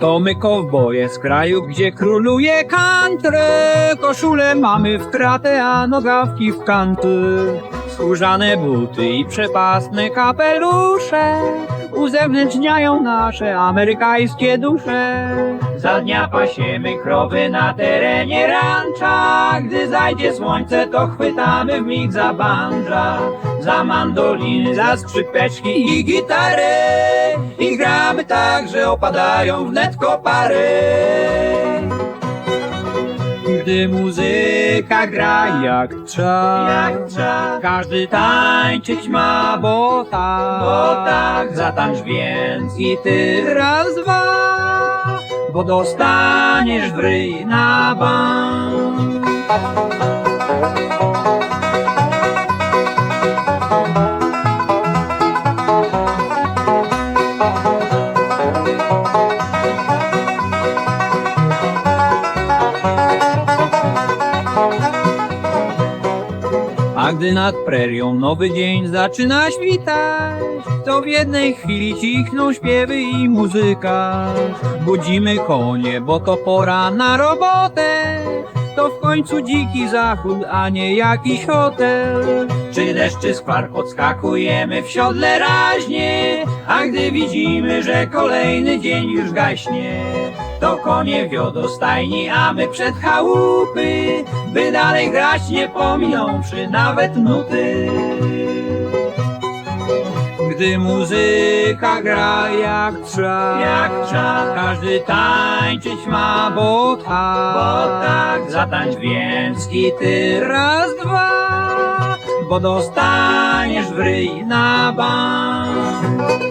To my kowboje z kraju, gdzie króluje country. Koszule mamy w kratę, a nogawki w kanty. Skórzane buty i przepasne kapelusze uzewnętrzniają nasze amerykańskie dusze. Za dnia pasiemy krowy na terenie rancza. Gdy zajdzie słońce, to chwytamy w mig za bandża, za mandoliny, za skrzypeczki i gitary. I gramy tak, że opadają wnet kopary. Gdy muzyka gra jak trzeba, Jak trzeba. każdy tańczyć ma, bo tak, Bo tak. zatańcz więc i ty raz, dwa, bo dostaniesz w ryj na bank. A gdy nad prerią nowy dzień zaczyna świtać, to w jednej chwili cichną śpiewy i muzyka. Budzimy konie, bo to pora na robotę. To w końcu dziki zachód, a nie jakiś hotel. Czy deszcz, czy skwar, podskakujemy w siodle raźnie. A gdy widzimy, że kolejny dzień już gaśnie, to konie wiodą stajni, a my przed chałupy, by dalej grać nie pominąwszy nawet nuty. Gdy muzyka gra jak trzeba, Jak trzeba. każdy tańczyć ma, bo tak, Bo tak. zatańcz więc i ty raz, dwa, bo dostaniesz w ryj na bank.